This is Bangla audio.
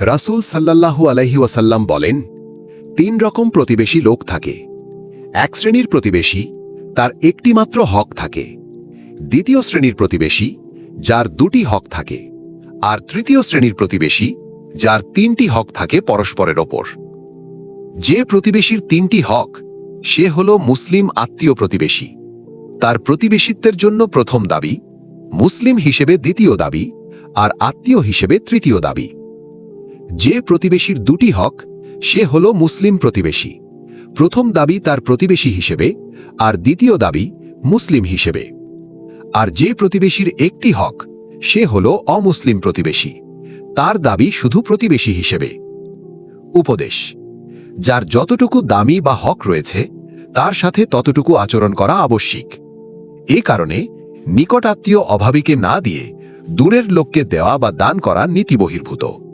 রাসূল সাল্লাল্লাহু আলাইহি ওয়াসাল্লাম বলেন, তিন রকম প্রতিবেশী লোক থাকে। এক শ্রেণির প্রতিবেশী, তার একটি মাত্র হক থাকে। দ্বিতীয় শ্রেণির প্রতিবেশী, যার দুটি হক থাকে। আর তৃতীয় শ্রেণির প্রতিবেশী, যার তিনটি হক থাকে পরস্পরের ওপর। যে প্রতিবেশীর তিনটি হক, সে হল মুসলিম আত্মীয় প্রতিবেশী। তার প্রতিবেশিত্বের জন্য প্রথম দাবি, মুসলিম হিসেবে দ্বিতীয় দাবি, আর আত্মীয় হিসেবে তৃতীয় দাবি। যে প্রতিবেশীর দুটি হক, সে হল মুসলিম প্রতিবেশী। প্রথম দাবি তার প্রতিবেশী হিসেবে, আর দ্বিতীয় দাবি মুসলিম হিসেবে। আর যে প্রতিবেশীর একটি হক, সে হল অমুসলিম প্রতিবেশী। তার দাবি শুধু প্রতিবেশী হিসেবে। উপদেশ, যার যতটুকু দামি বা হক রয়েছে, তার সাথে ততটুকু আচরণ করা আবশ্যিক। এ কারণে নিকটাত্মীয় অভাবীকে না দিয়ে দূরের লোককে দেওয়া বা দান করা নীতিবহির্ভূত